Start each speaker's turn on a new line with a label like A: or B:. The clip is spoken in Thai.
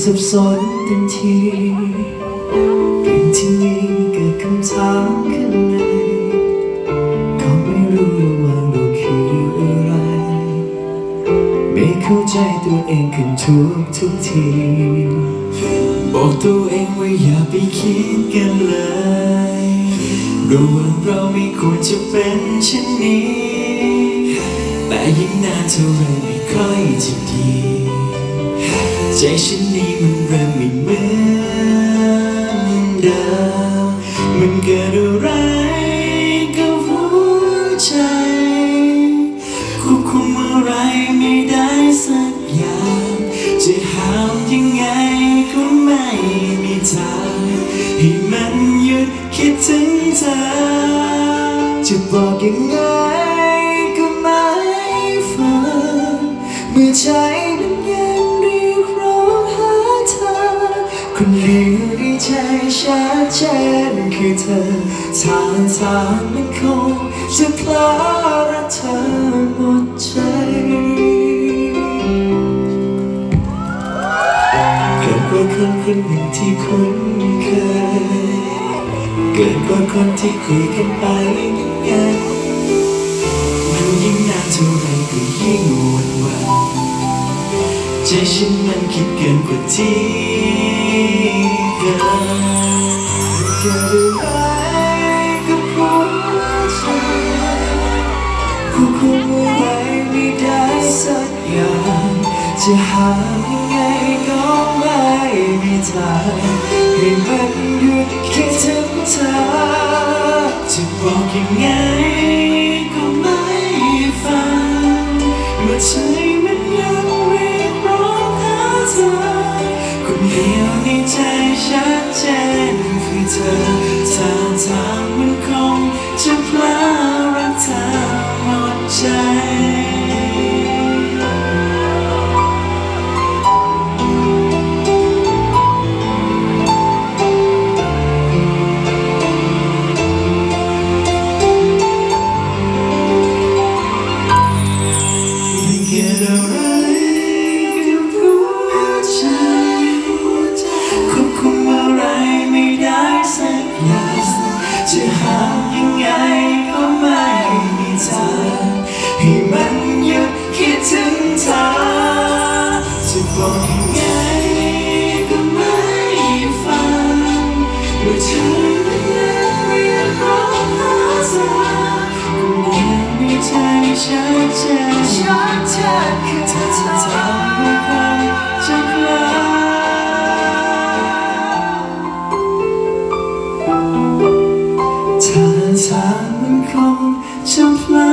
A: สับสนเต็มทีเรื่องที่มีเกิดคำถามขึ้นในก็ไม่รู้ว่าเราคืออะไร ไม่เข้าใจตัวเองขึ้นทุกทุกที บอกตัวเองว่าอย่าไปคิดกันเลยรู้ว่าเราไม่ควรจะเป็นเช่นนี้ แต่ยิ่งนานเท่าไรไม่ค่อยจะดีใจฉัน จะห้ามยังไงก็ไม่มีทางให้มันหยุดคิดถึงเธอ จะบอกยังไงก็ไม่ฟังเมื่อใจนั้นยังเรียกร้องหาเธอ คนเดียวในใจชัดเจนคือเธอทางทางมันคงจะพลาด กว่าคนคนหนึ่งที่คุ้นเคย เกินกว่าคนที่คุยกันไปนั้นมันยิ่งนานเท่าไรก็ยิ่งหวันใจฉันมันคิดเกินกว่าที่เคยเกิดอะไรกับหัวใจควบคุมอะไรไม่ได้สักอย่างจะหาย ไม่มีทาให้มันหยุดคิดถึงเธอจะบอกยังไงก็ไม่ฟังเมื่อใจมันยังเรียกร้องหาเธอคนเดียวในใจชัดเจนคือเธอทางทางมัน ไม่ เธอถามมันคงจะพลา